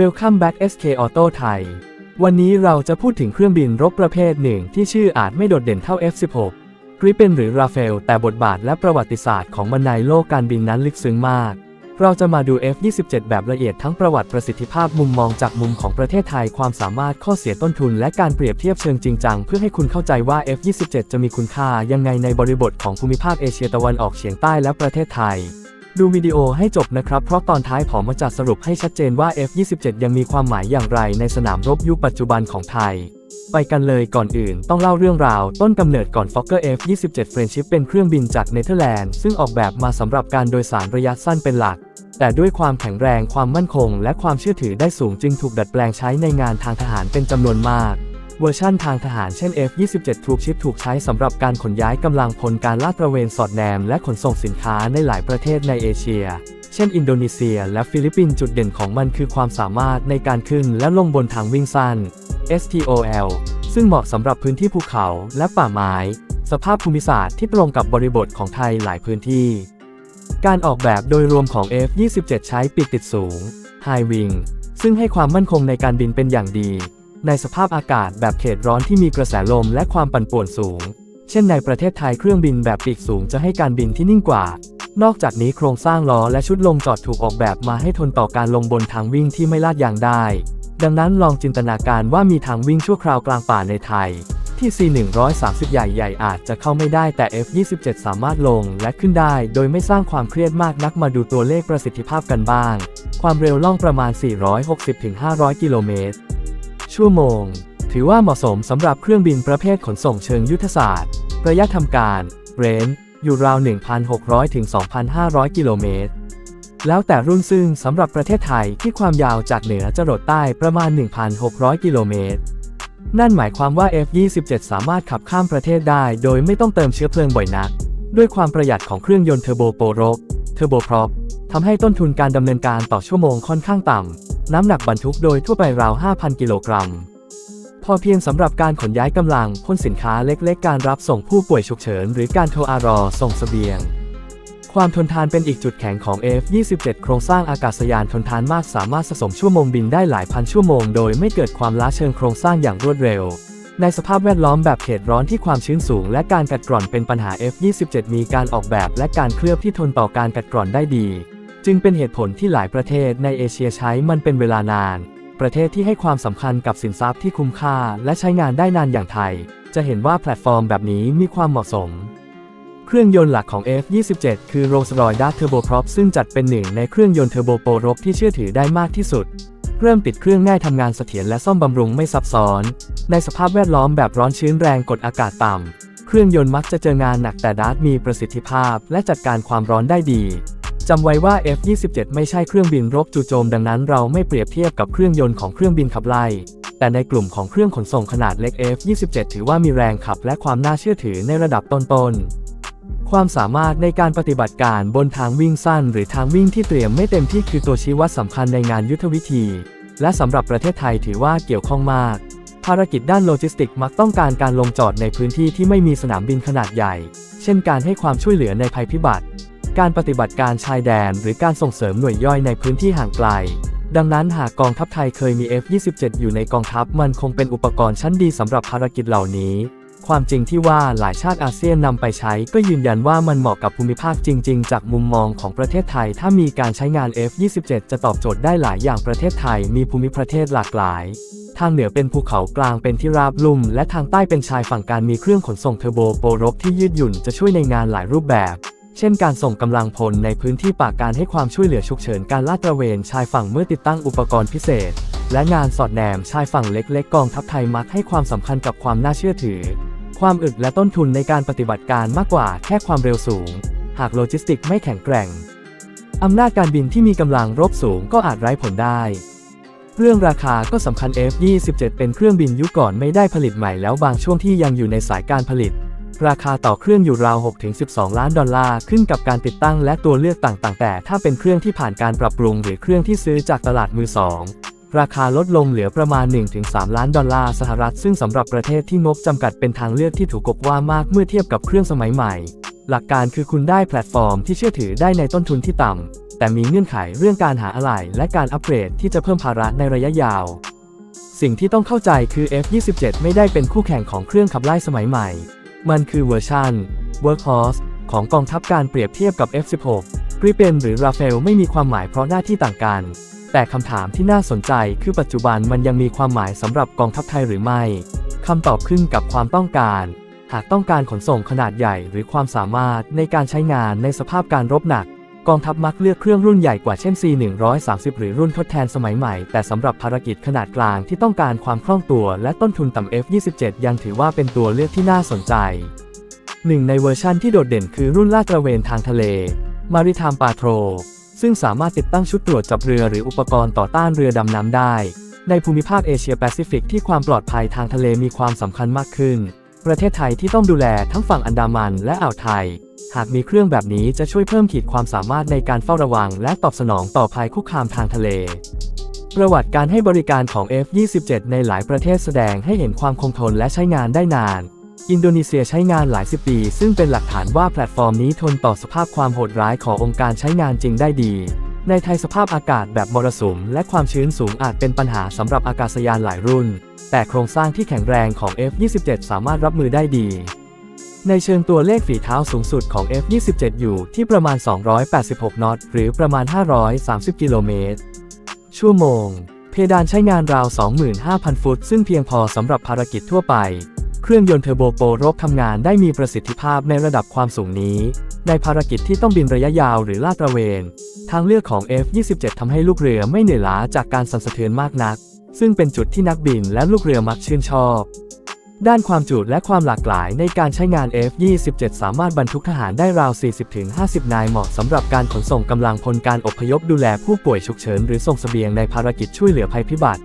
Welcome back SK Auto ไทยวันนี้เราจะพูดถึงเครื่องบินรบประเภทหนึ่งที่ชื่ออาจไม่โดดเด่นเท่า F16 กริปเปนหรือราเฟลแต่บทบาทและประวัติศาสตร์ของมันในโลกการบินนั้นลึกซึ้งมาก เราจะมาดู F27 แบบละเอียดทั้งประวัติประสิทธิภาพมุมมองจากมุมของประเทศไทยความสามารถข้อเสียต้นทุน และการเปรียบเทียบเชิงจริงจังเพื่อให้คุณเข้าใจว่า F27 จะมีคุณค่ายังไงในบริบทของภูมิภาคเอเชียตะวันออกเฉียงใต้และประเทศไทย ดูวิดีโอให้จบนะครับ เพราะตอนท้ายผมมจัดสรุปให้ชัดเจนว่า F27 ยังมีความหมายอย่างไรในสนามรบยุคปัจจุบันของไทย ไปกันเลยก่อนอื่นต้องเล่าเรื่องราว ต้นกำเนิดก่อน Fokker F27 Friendship เป็นเครื่องบินจากเนเธอร์แลนด์ซึ่งออกแบบมาสำหรับการโดยสารระยะสั้นเป็นหลัก แต่ด้วยความแข็งแรงความมั่นคง และความเชื่อถือได้สูงจึงถูกดัดแปลงใช้ในงานทางทหารเป็นจำนวนมาก เวอร์ชั่นทางทหารเช่น F27 Troop Ship ถูกใช้สำหรับการขนย้ายกำลังพลการลาดตระเวนสอดแนมและขนส่งสินค้าในหลายประเทศในเอเชีย เช่นอินโดนีเซีย และฟิลิปปินส์จุดเด่นของมันคือความสามารถในการขึ้นและลงบนทางวิ่งสั้น STOL ซึ่งเหมาะสำหรับพื้นที่ภูเขาและป่าไม้ สภาพภูมิศาสตร์ที่ตรงกับบริบทของไทยหลายพื้นที่ การออกแบบโดยรวมของ F27 ใช้ปีกติดสูง High Wing ซึ่งให้ความมั่นคงในการบินเป็นอย่างดี ในสภาพอากาศแบบเขตร้อนที่มีกระแสลมและความปั่นป่วนสูง เช่นในประเทศไทยเครื่องบินแบบปีกสูงจะให้การบินที่นิ่งกว่า นอกจากนี้โครงสร้างล้อและชุดลงจอดถูกออกแบบมาให้ทนต่อการลงบนทางวิ่งที่ไม่ลาดยางได้ ดังนั้นลองจินตนาการว่ามีทางวิ่งชั่วคราวกลางป่าในไทย ที่ C130 ใหญ่ๆ อาจจะเข้าไม่ได้แต่ F27 สามารถลงและขึ้นได้ โดยไม่สร้างความเครียดมากนักมาดูตัวเลขประสิทธิภาพกันบ้าง ความเร็วล่องประมาณ 460-500 กิโลเมตร ชั่วโมง ถือว่าเหมาะสมสำหรับเครื่องบินประเภทขนส่งเชิงยุทธศาสตร์ ระยะทำการเรนอยู่ราว 1,600 ถึง 2,500 กิโลเมตร แล้วแต่รุ่นซึ่งสำหรับประเทศไทยที่ความยาวจากเหนือจรดใต้ประมาณ 1,600 กิโลเมตร นั่นหมายความว่า F27 สามารถขับข้ามประเทศได้โดยไม่ต้องเติมเชื้อเพลิงบ่อยนัก ด้วยความประหยัดของเครื่องยนต์เทอร์โบโปรบเทอร์โบพร็อปทำให้ต้นทุนการดำเนินการต่อชั่วโมงค่อนข้างต่ำ น้ำหนักบรรทุกโดยทั่วไปราว 5,000 กิโลกรัม พอเพียงสำหรับการขนย้ายกำลังพ่นสินค้าเล็กๆ การรับส่งผู้ป่วยฉุกเฉิน หรือการโทรอารอส่งเสบียง ความทนทานเป็นอีกจุดแข็งของ F27 โครงสร้างอากาศยานทนทานมากสามารถสะสมชั่วโมงบินได้หลายพันชั่วโมงโดยไม่เกิดความล้าเชิงโครงสร้างอย่างรวดเร็วในสภาพแวดล้อมแบบเขตร้อนที่ความชื้นสูง และการกัดกร่อนเป็นปัญหา F27 มีการออกแบบและการเคลือบที่ทนต่อการกัดกร่อนได้ดี จึงเป็นเหตุผลที่หลายประเทศในเอเชียใช้มันเป็นเวลานาน ประเทศที่ให้ความสำคัญกับสินทรัพย์ที่คุ้มค่าและใช้งานได้นานอย่างไทย จะเห็นว่าแพลตฟอร์มแบบนี้มีความเหมาะสม เครื่องยนต์หลักของ F27 คือ Rolls-Royce Dart Turboprop ซึ่งจัดเป็นหนึ่งในเครื่องยนต์เทอร์โบโปรรบที่เชื่อถือได้มากที่สุด เริ่มติดเครื่องง่ายทำงานเสถียรและซ่อมบำรุงไม่ซับซ้อน ในสภาพแวดล้อมแบบร้อนชื้นแรงกดอากาศต่ำเครื่องยนต์มักจะเจองานหนักแต่ดาร์ตมีประสิทธิภาพและจัดการความร้อนได้ดี จำไว้ว่า F27 ไม่ใช่เครื่องบินรบจู่โจมดังนั้นเราไม่เปรียบเทียบกับเครื่องยนต์ของเครื่องบินขับไล่ แต่ในกลุ่มของเครื่องขนส่งขนาดเล็ก F27 ถือว่ามีแรงขับและความน่าเชื่อถือในระดับต้นๆ ความสามารถในการปฏิบัติการบนทางวิ่งสั้น หรือทางวิ่งที่เตรียมไม่เต็มที่คือตัวชี้วัดสำคัญในงานยุทธวิธี และสำหรับประเทศไทยถือว่าเกี่ยวข้องมาก ภารกิจด้านโลจิสติกมักต้องการการลงจอดในพื้นที่ที่ไม่มีสนามบินขนาดใหญ่ เช่น การให้ความช่วยเหลือในภัยพิบัติ การปฏิบัติการชายแดน หรือการส่งเสริมหน่วยย่อยในพื้นที่ห่างไกล ดังนั้นหากกองทัพไทยเคยมี F27 อยู่ในกองทัพมันคงเป็นอุปกรณ์ชั้นดีสำหรับภารกิจเหล่านี้ ความจริงที่ว่าหลายชาติอาเซียนนำไปใช้ ก็ยืนยันว่ามันเหมาะกับภูมิภาคจริง ๆ จากมุมมองของประเทศไทย ถ้ามีการใช้งาน F27 จะตอบโจทย์ได้หลายอย่างประเทศไทยมีภูมิประเทศหลากหลายทางเหนือเป็นภูเขากลางเป็นที่ราบลุ่ม และทางใต้เป็นชายฝั่งการมีเครื่องขนส่งเทอร์โบโปรบที่ยืดหยุ่นจะช่วยในงานหลายรูปแบบ เช่นการส่งกำลังพลในพื้นที่ป่าการให้ความช่วยเหลือฉุกเฉินการลาดตระเวนชายฝั่งเมื่อติดตั้งอุปกรณ์พิเศษ และงานสอดแนมชายฝั่งเล็กๆ กองทัพไทยมักให้ความสำคัญกับความน่าเชื่อถือ ความอึดและต้นทุนในการปฏิบัติการมากกว่าแค่ความเร็วสูง หากโลจิสติกไม่แข็งแกร่งอำนาจการบินที่มีกำลังรบสูงก็อาจไร้ผลได้ เรื่องราคาก็สำคัญ F27 เป็นเครื่องบินยุคก่อนไม่ได้ผลิตใหม่แล้วบางช่วงที่ยังอยู่ในสายการผลิต ราคาต่อเครื่องอยู่ราว 6-12 ล้านดอลลาร์ขึ้นกับการติดตั้งและตัวเลือกต่างๆ แต่ถ้าเป็นเครื่องที่ผ่านการปรับปรุงหรือเครื่องที่ซื้อจากตลาดมือสองราคาลดลงเหลือประมาณ 1-3 ล้านดอลลาร์สหรัฐ ซึ่งสำหรับประเทศที่งบจำกัดเป็นทางเลือกที่ถูกกบว่ามากเมื่อเทียบกับเครื่องสมัยใหม่ หลักการคือคุณได้แพลตฟอร์มที่เชื่อถือได้ในต้นทุนที่ต่ำ แต่มีเงื่อนไขเรื่องการหาอะไหล่และการอัปเกรดที่จะเพิ่มภาระในระยะยาว สิ่งที่ต้องเข้าใจคือ F27 ไม่ได้เป็นคู่แข่งของเครื่องขับไล่สมัยใหม่ มันคือเวอร์ชัน Workhorse ของกองทัพการเปรียบเทียบกับ F16 กริเปนหรือราเฟลไม่มีความหมายเพราะหน้าที่ต่างกัน แต่คำถามที่น่าสนใจคือปัจจุบันมันยังมีความหมายสำหรับกองทัพไทยหรือไม่คำตอบขึ้นกับความต้องการ หากต้องการขนส่งขนาดใหญ่หรือความสามารถในการใช้งานในสภาพการรบหนัก กองทัพมักเลือกเครื่องรุ่นใหญ่กว่าเช่น C130 หรือรุ่นทดแทนสมัยใหม่ แต่สำหรับภารกิจขนาดกลางที่ต้องการความคล่องตัวและต้นทุนต่ำ F27 ยังถือว่าเป็นตัวเลือกที่น่าสนใจ หนึ่งในเวอร์ชั่นที่โดดเด่นคือรุ่นลาดตระเวนทางทะเล Maritime Patrol ซึ่งสามารถติดตั้งชุดตรวจจับเรือหรืออุปกรณ์ต่อต้านเรือดำน้ำได้ ในภูมิภาคเอเชียแปซิฟิกที่ความปลอดภัยทางทะเลมีความสำคัญมากขึ้น ประเทศไทยที่ต้องดูแลทั้งฝั่งอันดามันและอ่าวไทย หากมีเครื่องแบบนี้จะช่วยเพิ่มขีดความสามารถในการเฝ้าระวัง และตอบสนองต่อภัยคุกคามทางทะเล ประวัติการให้บริการของ F27 ในหลายประเทศแสดงให้เห็นความคงทนและใช้งานได้นาน อินโดนีเซียใช้งานหลายสิบปี ซึ่งเป็นหลักฐานว่าแพลตฟอร์มนี้ทนต่อสภาพความโหดร้ายขององค์การใช้งานจริงได้ดี ในไทยสภาพอากาศแบบมรสุมและความชื้นสูงอาจเป็นปัญหาสำหรับอากาศยานหลายรุ่น แต่โครงสร้างที่แข็งแรงของ F27 สามารถรับมือได้ดี ในเชิงตัวเลขฝีเท้าสูงสุดของ F27 อยู่ที่ประมาณ 286 นอตหรือประมาณ 530 กิโลเมตร ชั่วโมง เพดานใช้งานราว 25,000 ฟุต ซึ่งเพียงพอสำหรับภารกิจทั่วไป เครื่องยนต์เทอร์โบโปรบทำงานได้มีประสิทธิภาพในระดับความสูงนี้ ในภารกิจที่ต้องบินระยะยาวหรือลาดตระเวน ทางเลือกของ F27 ทำให้ลูกเรือไม่เหนื่อยล้าจากการสั่นสะเทือนมากนัก ซึ่งเป็นจุดที่นักบินและลูกเรือมักชื่นชอบ ด้านความจุและความหลากหลายในการใช้งาน F27 สามารถบรรทุกทหารได้ราว 40-50 นายเหมาะสำหรับการขนส่งกำลังพลการอพยพดูแลผู้ป่วยฉุกเฉินหรือส่งเสบียงในภารกิจช่วยเหลือภัยพิบัติ